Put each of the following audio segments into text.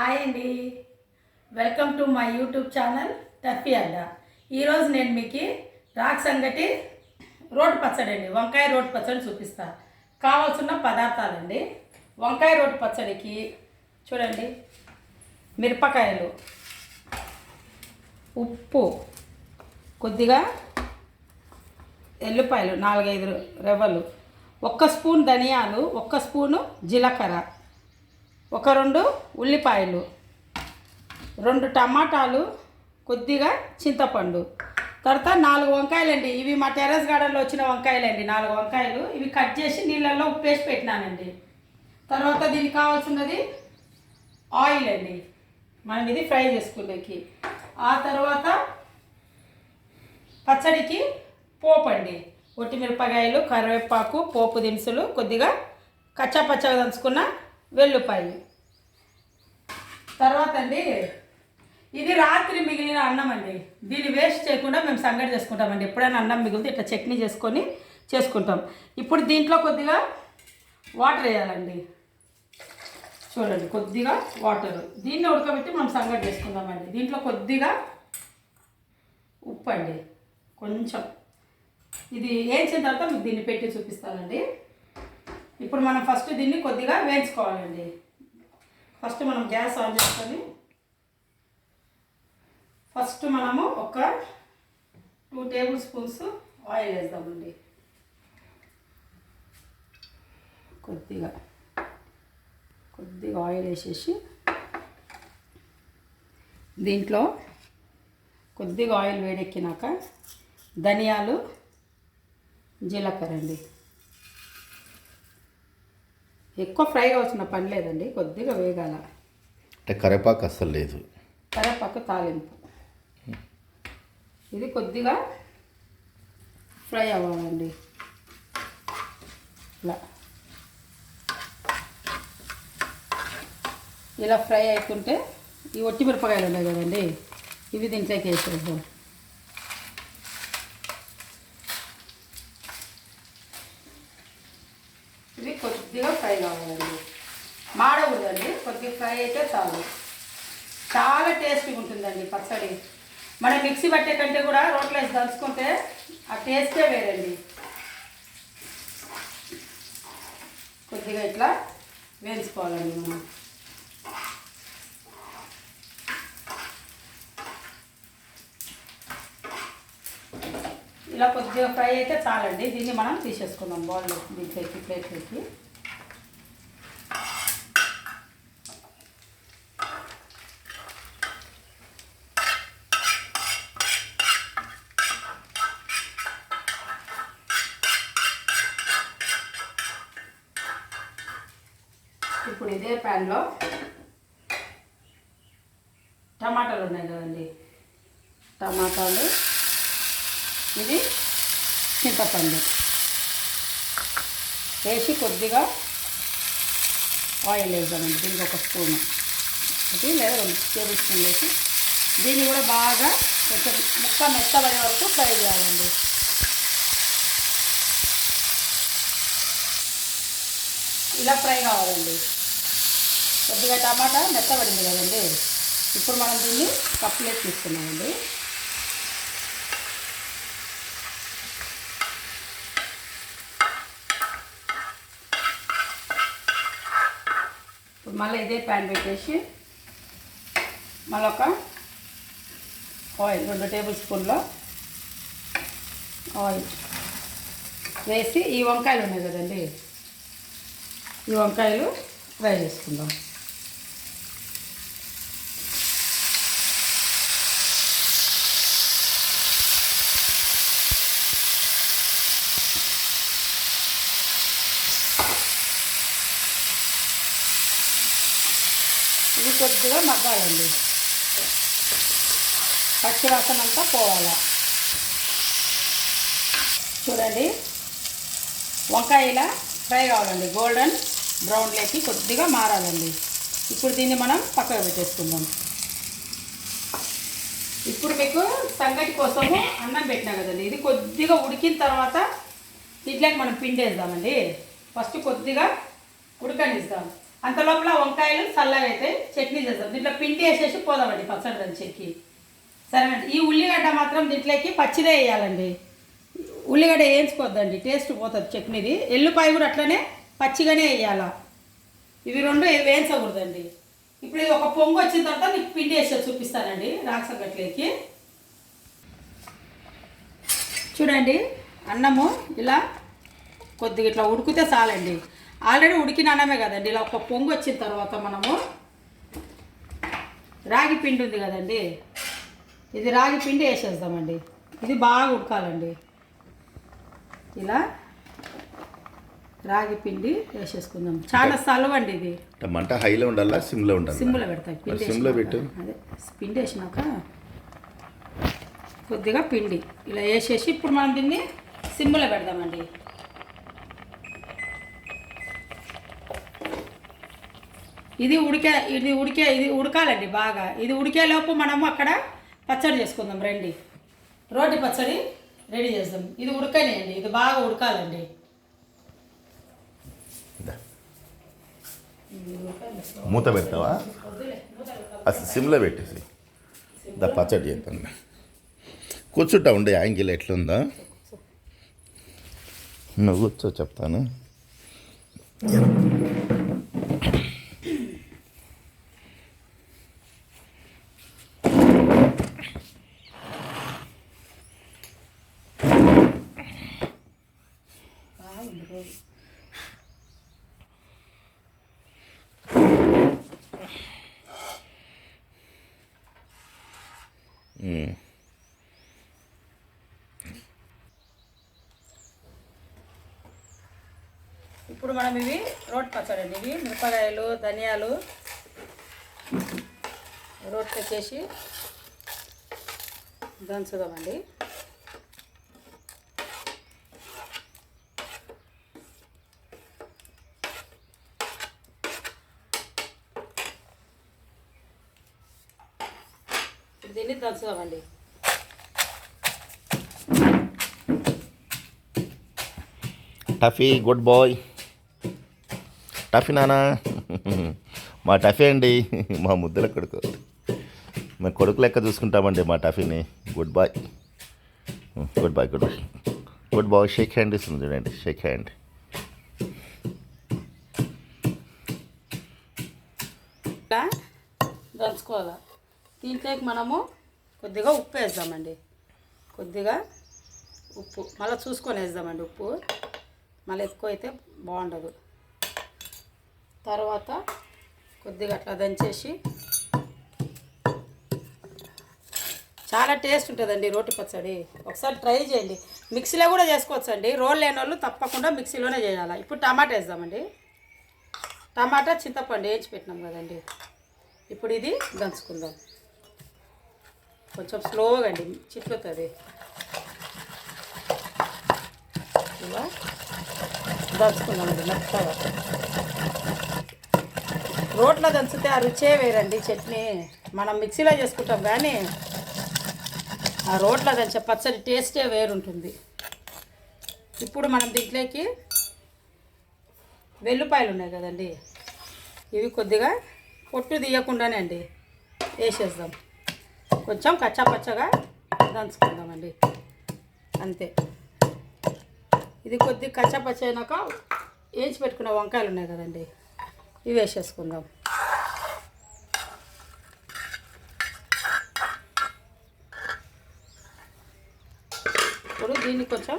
Hi అండి. Welcome to my YouTube channel టర్ఫీ అడ్డ ఈరోజు నేను మీకు రాక్ సంగటి రోటి పచ్చడి అండి. వంకాయ రోడ్డు పచ్చడి చూపిస్తా. కావాల్సిన పదార్థాలండి. వంకాయ రోడ్డు పచ్చడికి చూడండి. మిరపకాయలు ఉప్పు కొద్దిగా ఎల్లిపాయలు నాలుగైదు రెవ్వలు ఒక్క స్పూన్ ధనియాలు ఒక్క స్పూను జీలకర్ర. ఒక రెండు ఉల్లిపాయలు రెండు టమాటాలు కొద్దిగా చింతపండు. తర్వాత నాలుగు వంకాయలండి. ఇవి మా టెర్రస్ గార్డెన్లో వచ్చిన వంకాయలండి. నాలుగు వంకాయలు. ఇవి కట్ చేసి నీళ్ళల్లో ఉప్పేసి పెట్టినానండి. తర్వాత దీనికి కావాల్సినది ఆయిల్ అండి. మనం ఇది ఫ్రై చేసుకునేకి. ఆ తర్వాత పచ్చడికి పోపు అండి. ఒట్టిమిరపకాయలు కరివేపాకు పోపు దినుసులు కొద్దిగా కచ్చా పచ్చగా దంచుకున్న వెల్లుపాయి. తర్వాత అండి ఇది రాత్రి మిగిలిన అన్నం అండి. దీన్ని వేస్ట్ చేయకుండా మేము సంగటి చేసుకుంటామండి. ఎప్పుడైనా అన్నం మిగిలితే ఇట్లా చట్నీ చేసుకొని చేసుకుంటాం. ఇప్పుడు దీంట్లో కొద్దిగా వాటర్ వేయాలండి. చూడండి కొద్దిగా వాటర్. దీన్ని ఉడకబెట్టి మనం సంగటి చేసుకుందామండి. దీంట్లో కొద్దిగా ఉప్పు అండి. కొంచెం. ఇది వేయించిన తర్వాత మీకు దీన్ని పెట్టి చూపిస్తానండి. ఇప్పుడు మనం ఫస్ట్ దీన్ని కొద్దిగా వేయించుకోవాలండి. ఫస్ట్ మనం గ్యాస్ ఆన్ చేసుకొని ఫస్ట్ మనము ఒక టూ టేబుల్ స్పూన్స్ ఆయిల్ వేద్దామండి. కొద్దిగా కొద్దిగా ఆయిల్ వేసేసి దీంట్లో కొద్దిగా ఆయిల్ వేడెక్కినాక ధనియాలు జీలకర్ర అండి. ఎక్కువ ఫ్రై కావాల్సిన పని లేదండి కొద్దిగా వేగాల. అంటే కరేపాకు అస్సలు లేదు. కరేపాకు తాలింపు. ఇది కొద్దిగా ఫ్రై అవ్వాలండి. ఇలా. ఇలా ఫ్రై అవుతుంటే ఈ ఒట్టి మిరపకాయలు ఉన్నాయి కదండి ఇవి దీంట్లోకి వేసేసాం ఇవి కొద్దిగా ఫ్రై కావాలండి మాడకూడదండి కొద్దిగా ఫ్రై అయితే చాలు చాలా టేస్టీగా ఒకసారి. మనం మిక్సీ పట్టే కంటే కూడా రోట్లో వేసి దంచుకుంటే ఆ టేస్టే వేరండి. కొద్దిగా ఇట్లా వేయించుకోవాలండి మనం. ఇలా కొద్దిగా ఫ్రై అయితే చాలండి. దీన్ని మనం తీసేసుకుందాం బౌల్లో దీంట్లోకి ప్లేట్లోకి. ఇప్పుడు ఇదే ప్యాన్లో టమాటాలు ఉన్నాయి కదండి. టమాటాలు ఇది చింతపండు. వేసి కొద్దిగా ఆయిల్ వేద్దామండి దీనికి ఒక స్పూన్. ఒకటి లేదా రెండు టేబుల్ స్పూన్ వేసి. దీన్ని కూడా బాగా కొంచెం ముక్క మెత్తబడే వరకు ఫ్రై చేయాలండి. ఇలా ఫ్రై కావాలండి. కొద్దిగా టమాటా మెత్తబడింది కదండి. ఇప్పుడు మనం దీన్ని కప్లేట్ తీసుకున్నామండి ఇప్పుడు మళ్ళీ ఇదే ప్యాన్ పెట్టేసి మళ్ళీ ఒక ఆయిల్ రెండు టేబుల్ స్పూన్లో ఆయిల్ వేసి ఈ వంకాయలు ఉన్నాయి కదండి. ఈ వంకాయలు ఫ్రై చేసుకుందాం. కూడా మగ్గాలండి. పచ్చి వాసన అంతా పోవాలా. చూడండి. వంకాయల ఫ్రై కావాలండి. గోల్డెన్ బ్రౌన్లోకి కొద్దిగా మారాలండి. ఇప్పుడు దీన్ని మనం పక్కకు పెట్టేసుకుందాం. ఇప్పుడు మీకు సంగటి కోసము అన్నం పెట్టినా కదండి. ఇది కొద్దిగా ఉడికిన తర్వాత దీంట్లోకి మనం పిండి వేద్దామండి ఫస్ట్ కొద్దిగా ఉడకనిద్దాం అంత లోపల వంకాయలు చల్లగా అయితే చట్నీ చేద్దాం దీంట్లో పిండి వేసేసి పోదామండి పచ్చడి దంచేకి. సరేనండి. ఈ ఉల్లిగడ్డ మాత్రం దీంట్లోకి పచ్చిదే వేయాలండి. ఉల్లిగడ్డ వేయించుకోవద్దండి టేస్ట్ పోతుంది చట్నీది. ఎల్లుపాయ కూడా అట్లనే పచ్చిగానే వేయాల. ఇవి రెండు వేయించకూడదండి. ఇప్పుడు ఇది ఒక పొంగు వచ్చిన తర్వాత మీకు పిండి వేసేది చూపిస్తానండి రాక్షగట్లకి చూడండి అన్నము ఇలా కొద్దిగా ఇట్లా ఉడికితే చాలండి. ఆల్రెడీ ఉడికిన అన్నమే కదండి. ఇలా ఒక పొంగు వచ్చిన తర్వాత మనము రాగి పిండి ఉంది కదండి. ఇది రాగి పిండి వేసేద్దామండి. ఇది బాగా ఉడకాలండి. ఇలా రాగి పిండి వేసేసుకుందాం. చాలా సలవండి ఇది. మంట హైలో ఉండాలా సిమ్లో ఉండాలా? సిమ్లో పెడతాయి సిమ్లో. పెట్టు. అదే పిండి వేసినాక కొద్దిగా పిండి. ఇలా వేసేసి ఇప్పుడు మనం దీన్ని సిమ్లో పెడదామండి. ఇది ఉడికే ఇది ఉడికే ఇది ఉడకాలండి బాగా. ఇది ఉడికేలోపు మనము అక్కడ పచ్చడి చేసుకుందాం రండి. రోటి పచ్చడి రెడీ చేద్దాం. ఇది ఉడకనేయండి ఇది బాగా ఉడకాలండి. మూత పెడతావా అసలు సిమ్లో పెట్టేసి. దా పచ్చడి చేద్దాం. కూర్చుంటా ఉండే యాంగిల్ ఎట్లుందా. నువ్వు కూర్చో చెప్తాను. ఇప్పుడు మనం ఇవి రోడ్ పచ్చడి అండి. ఇవి మిరపకాయలు ధనియాలు రోట్ వచ్చేసి దంచుదామండి. దీన్ని దంచుదామండి. టఫీ గుడ్ బాయ్ టఫీ నానా? మా టఫీ అండి మా ముద్దల కొడుకు. మేము కొడుకు లెక్క చూసుకుంటామండి మా టఫీని. Good boy. Good boy good boy. Good boy shake hand ఇస్తుంది చూడండి షేక్ హ్యాండ్. దంచుకోవాలి? దీంట్లోకి మనము కొద్దిగా ఉప్పు వేద్దామండి. కొద్దిగా ఉప్పు. మళ్ళీ చూసుకొని వేద్దామండి ఉప్పు. మళ్ళీ ఎక్కువ అయితే బాగుండదు. తర్వాత కొద్దిగా అట్లా దంచేసి చాలా టేస్ట్ ఉంటుందండి రోటి పచ్చడి. ఒకసారి ట్రై చేయండి. మిక్సీలో కూడా చేసుకోవచ్చండి. రోల్ లేని వాళ్ళు తప్పకుండా మిక్సీలోనే చేయాలి. ఇప్పుడు టమాటా వేద్దామండి. టమాటా చింతపండు వేయించి పెట్టినాం కదండి. ఇప్పుడు ఇది దంచుకుందాం. కొంచెం స్లోగా అండి. చిట్లుతుంది. దంచుకుందాం అండి మెత్తగా. రోట్లో దంచితే ఆ రుచే వేరండి. చట్నీ మనం మిక్సీలో చేసుకుంటాం కానీ ఆ రోట్లో దంచే పచ్చడి టేస్టే వేరుంటుంది. ఇప్పుడు మనం దీంట్లోకి వెల్లుపాయలు ఉన్నాయి కదండి. ఇవి కొద్దిగా పొట్టు తీయకుండానే అండి వేసేద్దాం. కొంచెం కచ్చా పచ్చగా దంచుకుందామండి. అంతే. ఇది కొద్ది కచ్చా పచ్చ అయినాక వేసి పెట్టుకున్న వంకాయలు ఉన్నాయి కదండి. ఇవి వేసేసుకుందాం. ఇప్పుడు దీన్ని కొంచెం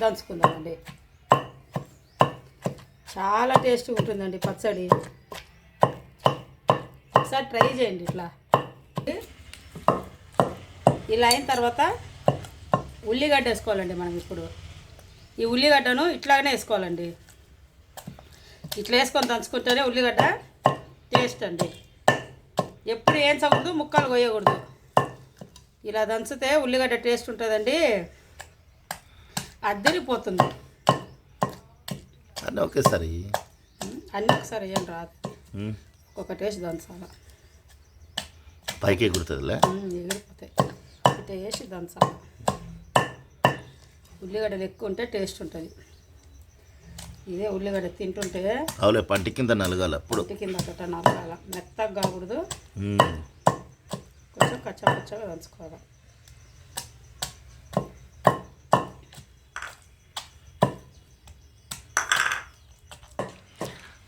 దంచుకుందామండి. చాలా టేస్టీగా ఉంటుందండి పచ్చడి. ఒకసారి ట్రై చేయండి ఇట్లా. ఇలా అయిన తర్వాత ఉల్లిగడ్డ వేసుకోవాలండి మనం ఇప్పుడు. ఈ ఉల్లిగడ్డను ఇట్లాగనే వేసుకోవాలండి. ఇట్లా వేసుకొని దంచుకుంటేనే ఉల్లిగడ్డ టేస్ట్ అండి. ఎప్పుడు వేయించకూడదు ముక్కలు కొయ్యకూడదు. ఇలా దంచితే ఉల్లిగడ్డ టేస్ట్ ఉంటుందండి. అద్దరిపోతుంది. అని ఒకేసారి. అన్నీ ఒకసారి ఏం రాదు. ఒక టేస్ట్ దంచాల. పైకి ఎగురుతుందిలే ఎగిరిపోతాయి. ఇట్లా వేసి దంచాలి. ఉల్లిగడ్డలు ఎక్కువ ఉంటే టేస్ట్ ఉంటుంది. ఇదే ఉల్లిగడ్డ తింటుంటే అవులే పంటి కింద నలగాలి అప్పుడు. ఇంటి కింద ఒకట నలగాల. మెత్తగా కాకూడదు. కొంచెం కచ్చా పచ్చగా దంచుకోవాలి.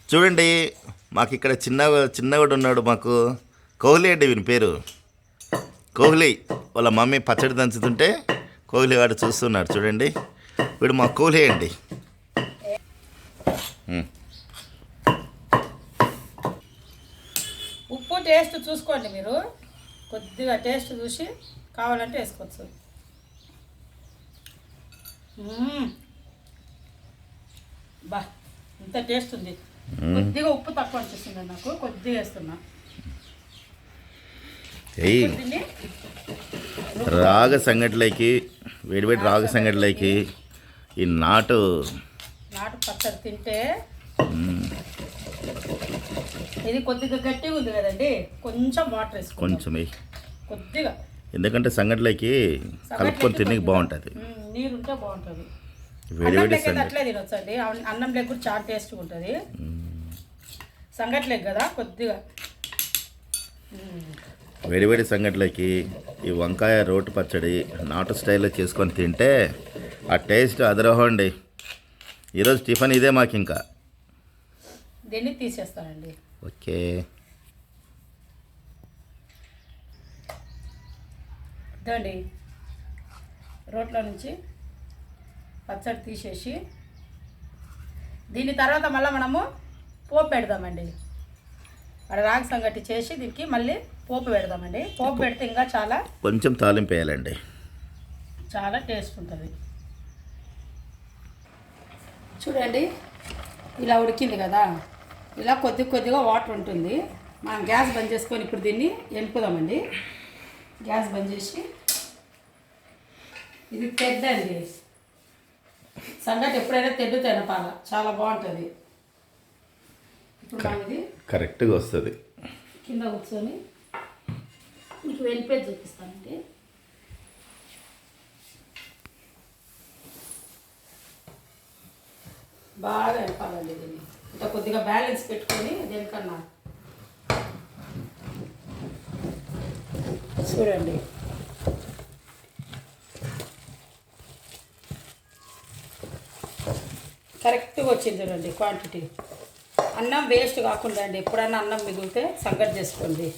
చూడండి మాకు ఇక్కడ చిన్న చిన్నవాడు ఉన్నాడు మాకు. కోహ్లీ అండి వీని పేరు. కోహ్లీ వాళ్ళ మమ్మీ పచ్చడి దంచుతుంటే కోహ్లీ వాడు చూస్తున్నాడు చూడండి. వీడు మా కోహ్లీ అండి మ్మ్. ఉప్పు టేస్ట్ చూసుకోండి మీరు. కొద్దిగా టేస్ట్ చూసి కావాలంటే వేసుకోవచ్చు. బా ఇంత టేస్ట్ ఉంది. కొద్దిగా ఉప్పు తక్కువ అనిపిస్తుంది నాకు. కొద్దిగా వేస్తున్నా. రాగ సంగటిలోకి వేడివేడి రాగ సంగటిలోకి ఈ నాటు నాటు పచ్చడి తింటే ఇది కొద్దిగా గట్టిగా ఉంది కదండి. కొంచెం వాటర్ కొంచెం కొద్దిగా. ఎందుకంటే సంగటిలోకి కలుపుకొని తినకి బాగుంటుంది. నీరు ఉంటే బాగుంటుంది. లెక్క సంగటి అట్లే తినొచ్చండి అన్- అన్నం లెక్క కూడా చాలా టేస్ట్గా ఉంటుంది. సంగటి లెక్క కదా కొద్దిగా. మ్మ్. వేడివేడి సంగటిలోకి ఈ వంకాయ రోటి పచ్చడి నాటు స్టైల్లో చేసుకొని తింటే ఆ టేస్ట్ అదరహండి ఈరోజు టిఫిన్ ఇదే మాకు ఇంకా దీన్ని తీసేస్తానండి. ఓకే ఇదండి. రోట్లో నుంచి పచ్చడి తీసేసి దీని తర్వాత మళ్ళీ మనము పోపు పెడదామండి. అక్కడ రాగి సంగటి చేసి దీనికి మళ్ళీ పోపు పెడదామండి. పోపు పెడితే ఇంకా చాలా కొంచెం తాలింపు వేయాలండి. చాలా టేస్ట్ ఉంటుంది. చూడండి ఇలా ఉడికింది కదా. ఇలా కొద్ది కొద్దిగా వాటర్ ఉంటుంది. మనం గ్యాస్ బంద్ చేసుకొని ఇప్పుడు దీన్ని ఎనుపుదామండి గ్యాస్ బంద్ చేసి ఇది తెడ్డ అండి సంగటి ఎప్పుడైనా తెడ్డు తినపాల చాలా బాగుంటుంది. ఇప్పుడు మనం ఇది కరెక్ట్గా వస్తుంది. కింద కూర్చొని మీకు వెనిపేజ్ చూపిస్తానండి. బాగా వెనపాలండి దీన్ని. ఇంకా కొద్దిగా బ్యాలెన్స్ పెట్టుకొని దేనికన్నా. చూడండి. కరెక్ట్గా వచ్చింది చూడండి క్వాంటిటీ. అన్నం వేస్ట్ కాకుండా అండి ఎప్పుడైనా అన్నం మిగిలితే సంగటి చేసుకోండి.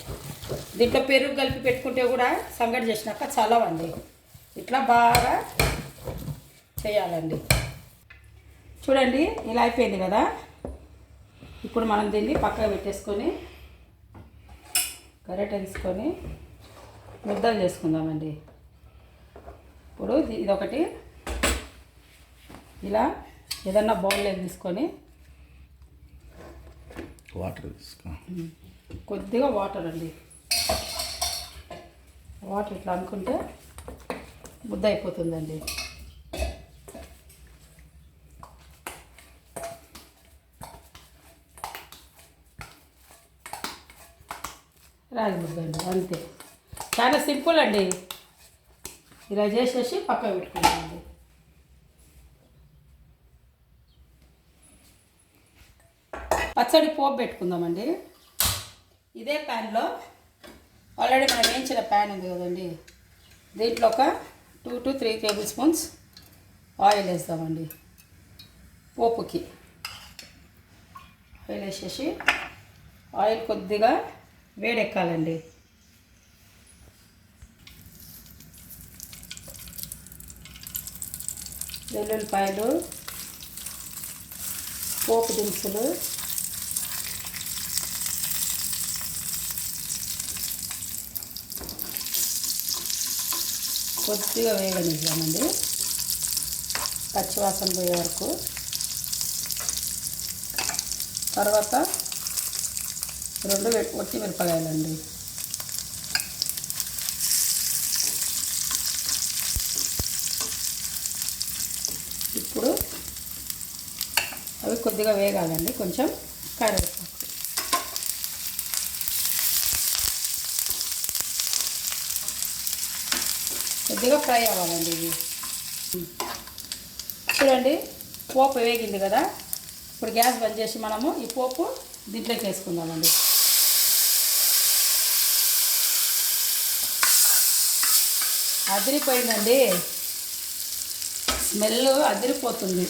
దీంట్లో పెరుగు కలిపి పెట్టుకుంటే కూడా సంగటి చేసినాక చలవండి. ఇట్లా బాగా చేయాలండి. చూడండి ఇలా అయిపోయింది కదా? ఇప్పుడు మనం దీన్ని పక్కకు పెట్టేసుకొని గరెట తీసుకొని ముద్దలు చేసుకుందామండి. ఇప్పుడు ఇది- ఇదొకటి. ఇలా ఏదన్నా బౌల్లో తీసుకొని వాటర్ తీసుకో. కొద్దిగా వాటర్ అండి. వాటర్ ఇట్లా అనుకుంటే ముద్ద అయిపోతుందండి రాగి ముద్దండి అంతే. చాలా సింపుల్ అండి ఇలా చేసేసి పక్క పెట్టుకుంటామండి. పచ్చడి పోపు పెట్టుకుందామండి. ఇదే ప్యాన్లో ఆల్రెడీ మనం వేయించిన ప్యాన్ ఉంది కదండి. దీంట్లో ఒక two to three tablespoons oil వేస్తామండి. పోపుకి. ఆయిల్ వేసేసి ఆయిల్ కొద్దిగా వేడెక్కాలండి. వెల్లుల్లిపాయలు పోపు దినుసులు కొద్దిగా వేగనిద్దామండి. పచ్చివాసన పోయే వరకు. తర్వాత రెండు వె- మిరపకాయలండి. ఇప్పుడు అవి కొద్దిగా వేగాలండి కొంచెం కరివేపాకు. కొద్దిగా ఫ్రై అవ్వాలండి ఇవి చూడండి పోపు వేగింది కదా? ఇప్పుడు గ్యాస్ బంద్ చేసి మనము ఈ పోపు దీంట్లోకి వేసుకుందామండి. అదిరిపోయిందండి. స్మెల్ అదిరిపోతుంది.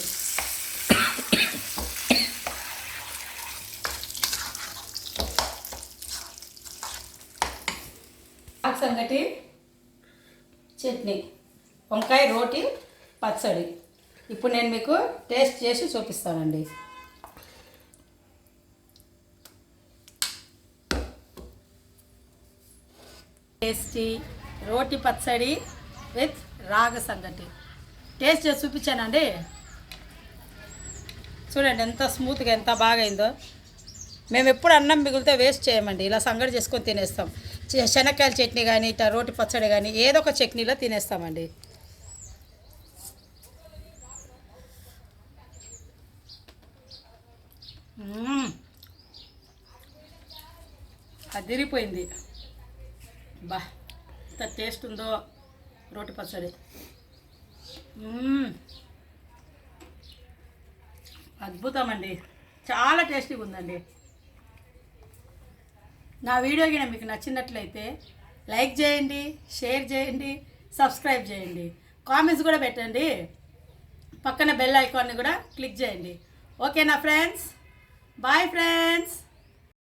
సంగటి చట్నీ. వంకాయ రోటి పచ్చడి. ఇప్పుడు నేను మీకు టేస్ట్ చేసి చూపిస్తానండి. టేస్టీ రోటి పచ్చడి విత్ రాగ సంగటి. టేస్ట్ చేసి చూపించానండి. చూడండి ఎంత స్మూత్గా ఎంత బాగా అయిందో మేము ఎప్పుడు అన్నం మిగిలితే వేస్ట్ చేయమండి. ఇలా సంగటి చేసుకొని తినేస్తాం. శనక్కాయల చట్నీ కానీ ఇట్లా రోటి పచ్చడి కానీ ఏదో ఒక చట్నీలో తినేస్తామండి. అదిరిపోయింది. బా. ఎంత టేస్ట్ ఉందో రోటి పచ్చడి. అద్భుతం అండి చాలా టేస్టీగా ఉందండి. నా వీడియో కింద మీకు నచ్చినట్లయితే లైక్ చేయండి షేర్ చేయండి సబ్స్క్రైబ్ చేయండి. కామెంట్స్ కూడా పెట్టండి. పక్కన బెల్ ఐకాన్ని కూడా క్లిక్ చేయండి. ఓకేనా ఫ్రెండ్స్? Bye friends!